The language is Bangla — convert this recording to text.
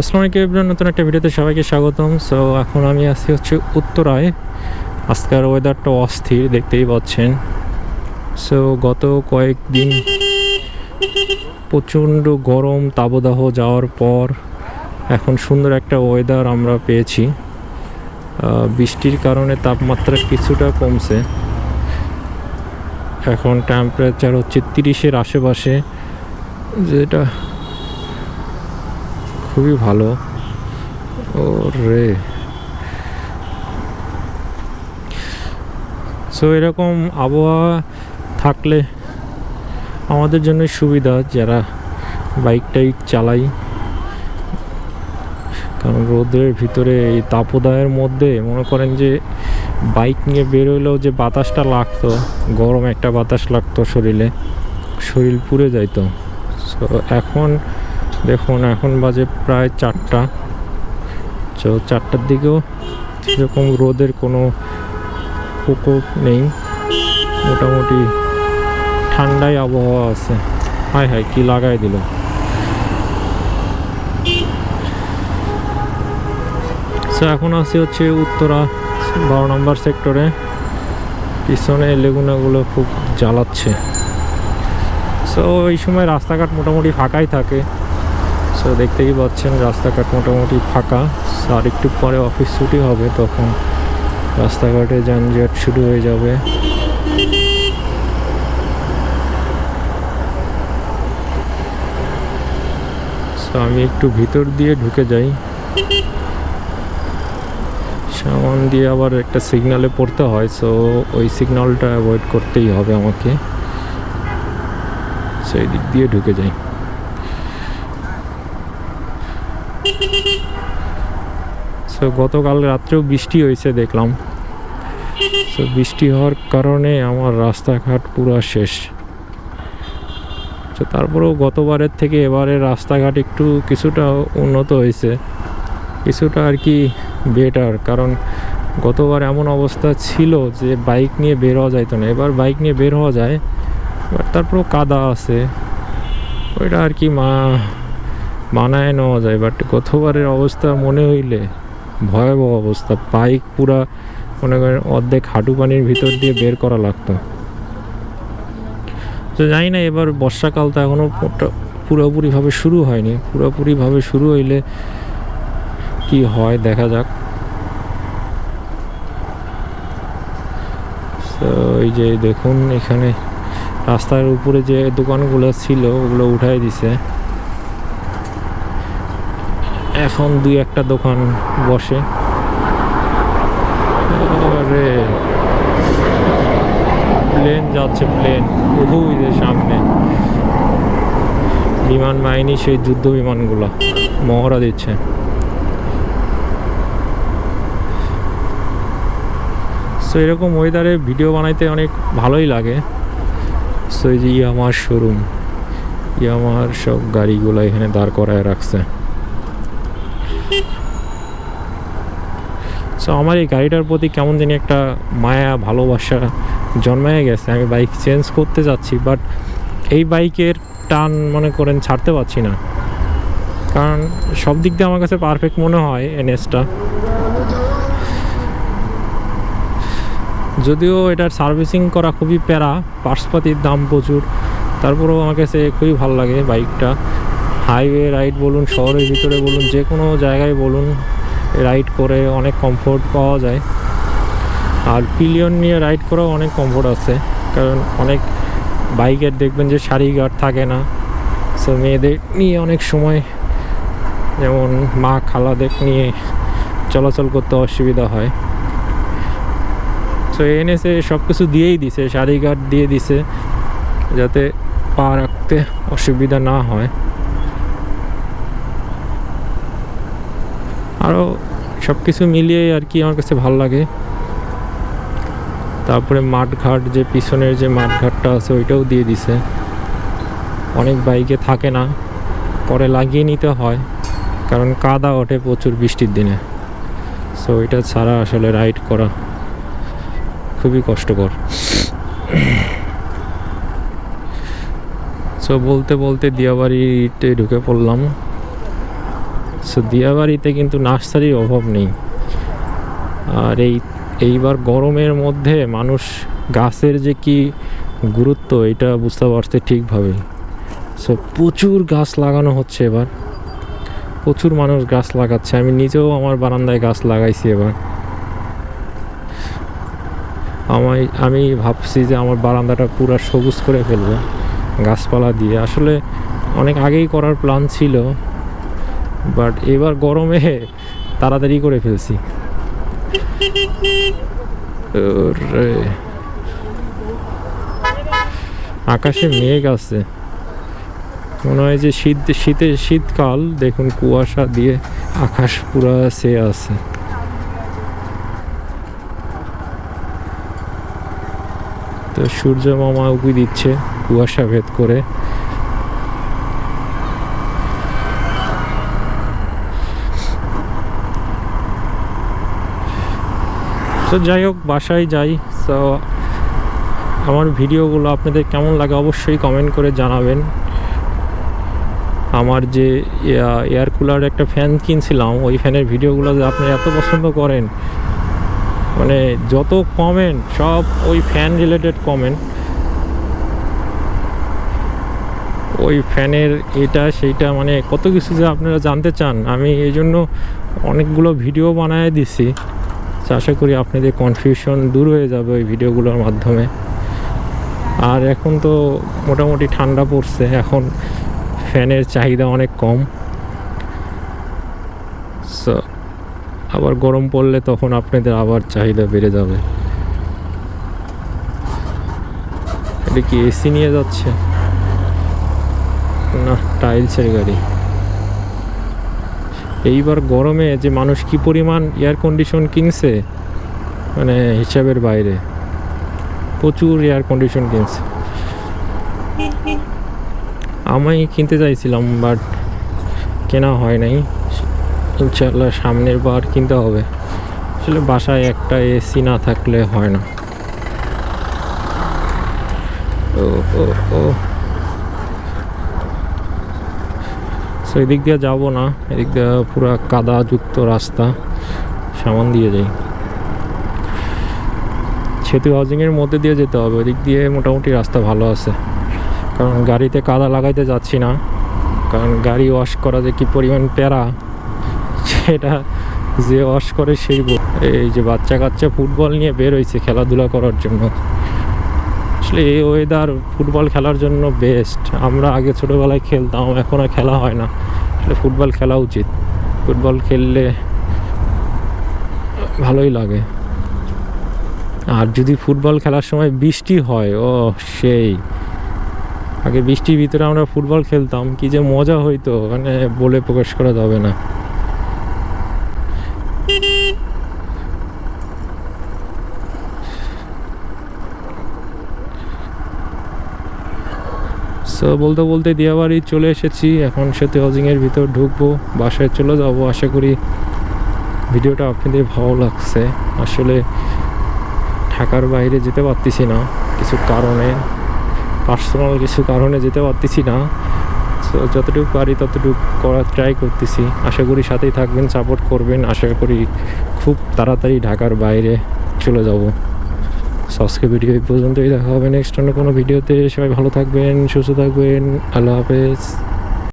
আসসালামু আলাইকুম এভরিওয়ান নতুন একটা ভিডিওতে সবাইকে স্বাগতম। সো এখন আমি আছি হচ্ছে উত্তরায়। আজকের ওয়েদারটা অস্থির, দেখতেই পাচ্ছেন। সো গত কয়েকদিন প্রচণ্ড গরম তাবদাহ যাওয়ার পর এখন সুন্দর একটা ওয়েদার আমরা পেয়েছি। বৃষ্টির কারণে তাপমাত্রা কিছুটা কমছে। এখন টেম্পারেচার হচ্ছে তিরিশের আশেপাশে, যেটা খুবই ভালো। ও রে সো এরকম আবহাওয়া থাকলে আমাদের জন্য সুবিধা যারা বাইক টাইক চালাই। কারণ রোদের ভিতরে এই তাপদায়ের মধ্যে মনে করেন যে বাইক নিয়ে বেরোলেও যে বাতাসটা লাগতো, গরম একটা বাতাস লাগতো শরীরে, শরীর পুড়ে যাইতো। সো এখন দেখুন, এখন বাজে প্রায় চারটা। তো চারটার দিকেও সেরকম রোদের কোনো প্রকোপ নেই। মোটামুটি ঠান্ডাই আবহাওয়া আছে। হায় হায় কি লাগাই দিল? সো এখন আছি হচ্ছে উত্তরা বারো নম্বর সেক্টরে। পিছনে লেগুনাগুলো খুব জ্বালাচ্ছে। সো এই সময় রাস্তাঘাট মোটামুটি ফাঁকাই থাকে। সো দেখতেই পাচ্ছেন? রাস্তাঘাট মোটামুটি ফাঁকা। আর একটু পরে অফিস ছুটি হবে, তখন রাস্তাঘাটে যানজট শুরু হয়ে যাবে। আমি একটু ভিতর দিয়ে ঢুকে যাই। সামান দিয়ে আবার একটা সিগনালে পড়তে হয় সো ওই সিগনালটা অ্যাভয়েড করতেই হবে আমাকে। সেই দিক দিয়ে ঢুকে যাই। সো গতকাল রাত্রেও বৃষ্টি হয়েছে দেখলাম। সো বৃষ্টি হওয়ার কারণে আমার রাস্তাঘাট পুরো শেষ। তো তারপরেও গতবারের থেকে এবারে রাস্তাঘাট একটু কিছুটা উন্নত হয়েছে। কিছুটা আর কি বেটার কারণ গতবার এমন অবস্থা ছিল যে বাইক নিয়ে বের হওয়া যাইতো না। এবার বাইক নিয়ে বের হওয়া যায় বাট তারপরেও কাদা আছে। ওইটা আর কি মা মানায় নেওয়া যায় বাট গতবারের অবস্থা মনে হইলে ভয়াবহ অবস্থা। বাইক পুরা, মনে করেন, অর্ধেক হাঁটু পানির ভিতর দিয়ে বের করা লাগতো। তো জানি না, এবার বর্ষাকাল তো এখনও পুরোপুরিভাবে শুরু হয়নি। পুরোপুরিভাবে শুরু হইলে কি হয়, দেখা যাক। এই যে দেখুন, এখানে রাস্তার উপরে যে দোকানগুলো ছিল, ওগুলো উঠাই দিছে। এখন দুই একটা দোকান বসে। প্লেন যাচ্ছে প্লেন ওই যে সামনে। বিমান বাহিনী, সেই যুদ্ধ বিমানগুলো মহড়া দিচ্ছে। সো এরকম ওয়েদারে ভিডিও বানাইতে অনেক ভালোই লাগে। সো এই যে ইয়ামার শোরুম ইয়ামার সব গাড়িগুলো এখানে দাঁড় করায় রাখছে। সো আমার এই গাড়িটার প্রতি কেমন জানি একটা মায়া, ভালোবাসা জন্মায় গেছে। আমি বাইক চেঞ্জ করতে যাচ্ছি বাট এই বাইকের টান মনে করেন ছাড়তে পারছি না। কারণ সব দিক দিয়ে আমার কাছে পারফেক্ট মনে হয় এনএসটা যদিও এটার সার্ভিসিং করা খুবই প্যারা পার্সপাতির দাম প্রচুর। তারপরেও আমার কাছে খুবই ভালো লাগে বাইকটা হাইওয়ে রাইড বলুন, শহরের ভিতরে বলুন, যে কোনো জায়গায় বলুন, রাইড করে অনেক কমফোর্ট পাওয়া যায়। আর পিলিয়ন নিয়ে রাইড করাও অনেক কমফোর্ট আছে, কারণ অনেক বাইকের দেখবেন যে সারি গার্ড থাকে না। সো মেয়েদের নিয়ে অনেক সময়, যেমন মা খালাদের নিয়ে চলাচল করতে অসুবিধা হয়। সো এনএসে সব কিছু দিয়েই দিছে সারি গার্ড দিয়ে দিছে, যাতে পা রাখতে অসুবিধা না হয়। আরও সব কিছু মিলিয়ে আর কি আমার কাছে ভালো লাগে। তারপরে মাঠঘাট, যে পিছনের যে মাঠঘাটটা আছে ওইটাও দিয়ে দিছে। অনেক বাইকে থাকে না, পরে লাগিয়ে নিতে হয়, কারণ কাদা ওঠে প্রচুর বৃষ্টির দিনে। সো এটা ছাড়া আসলে রাইড করা খুবই কষ্টকর। সো বলতে বলতে দিয়াবাড়িতে ঢুকে পড়লাম। সো দিয়াবাড়িতে কিন্তু নার্সারির অভাব নেই। আর এই, এইবার গরমের মধ্যে মানুষ গাছের যে কি গুরুত্ব, এটা বুঝতে পারছে ঠিকভাবে। সো প্রচুর গাছ লাগানো হচ্ছে এবার। প্রচুর মানুষ গাছ লাগাচ্ছে। আমি নিজেও আমার বারান্দায় গাছ লাগাইছি এবার। আমায়, আমি ভাবছি যে আমার বারান্দাটা পুরো সবুজ করে ফেলব, গাছপালা দিয়ে। আসলে অনেক আগেই করার প্ল্যান ছিল বাট এবার গরমে তাড়াতাড়ি করে ফেলছি। আকাশে মেঘ আছে। মনে হয় যে শীত, শীতে, শীতকাল, দেখুন কুয়াশা দিয়ে আকাশ পুরা সে আছে। তো সূর্য মামা উকি দিচ্ছে কুয়াশা ভেদ করে। তো যাই হোক, বাসায় যাই। তো আমার ভিডিওগুলো আপনাদের কেমন লাগে অবশ্যই কমেন্ট করে জানাবেন। আমার যে এয়ার কুলার একটা ফ্যান কিনছিলাম, ওই ফ্যানের ভিডিওগুলো যে আপনি এত পছন্দ করেন মানে যত কমেন্ট সব ওই ফ্যান রিলেটেড কমেন্ট ওই ফ্যানের এটা, সেইটা মানে কত কিছু যে আপনারা জানতে চান। আমি এই জন্য অনেকগুলো ভিডিও বানায় দিছি। তো আশা করি আপনাদের কনফিউশন দূর হয়ে যাবে ওই ভিডিওগুলোর মাধ্যমে। আর এখন তো মোটামুটি ঠান্ডা পড়ছে, এখন ফ্যানের চাহিদা অনেক কম। সো আবার গরম পড়লে তখন আপনাদের আবার চাহিদা বেড়ে যাবে। এটা কি এসি নিয়ে যাচ্ছে? না টাইলসের গাড়ি। এইবার গরমে যে মানুষ কি পরিমাণ এয়ার কন্ডিশন কিনছে মানে হিসাবের বাইরে, প্রচুর এয়ার কন্ডিশন কিনছে। আমি কিনতে চাইছিলাম বাট কেনা হয় নাই। ইনশাল্লাহ সামনের বার কিনতে হবে। আসলে বাসায় একটা এসি না থাকলে হয় না। ও ও ও। এদিক দিয়ে যাব না, এদিক দিয়ে পুরো কাদাযুক্ত রাস্তা, সামান দিয়ে যাই। সেতু হাউজিংয়ের মধ্যে দিয়ে যেতে হবে, ওদিক দিয়ে মোটামুটি রাস্তা ভালো আছে। কারণ গাড়িতে কাদা লাগাইতে যাচ্ছি না, কারণ গাড়ি ওয়াশ করা যে কি পরিমাণ প্যারা, সেটা যে ওয়াশ করে সেই এই যে বাচ্চা কাচ্চা ফুটবল নিয়ে বের হয়েছে খেলাধুলা করার জন্য। আসলে এই ওয়েদার ফুটবল খেলার জন্য বেস্ট আমরা আগে ছোটোবেলায় খেলতাম, এখন আর খেলা হয় না। আসলে ফুটবল খেলা উচিত। ফুটবল খেললে ভালোই লাগে। আর যদি ফুটবল খেলার সময় বৃষ্টি হয়, ও সেই। আগে বৃষ্টির ভিতরে আমরা ফুটবল খেলতাম, কি যে মজা হইতো মানে বলে প্রকাশ করা যাবে না। সো বলতে বলতে দিয়াবাড়ি চলে এসেছি। এখন সেতু হাউজিংয়ের ভিতর ঢুকবো, বাসায় চলে যাব। আশা করি ভিডিওটা আপনাদের ভালো লাগছে। আসলে ঢাকার বাইরে যেতে পারতেছি না, কিছু কারণে পার্সোনাল কিছু কারণে যেতে পারতেছি না। সো যতটুকু পারি ততটুকু করার ট্রাই করতেছি। আশা করি সাথেই থাকবেন সাপোর্ট করবেন। আশা করি খুব তাড়াতাড়ি ঢাকার বাইরে চলে যাব। সো আজকে ভিডিও এই পর্যন্তই। দেখা হবে নেক্সট অন্য কোনো ভিডিওতে সবাই ভালো থাকবেন, সুস্থ থাকবেন। আল্লাহ হাফেজ।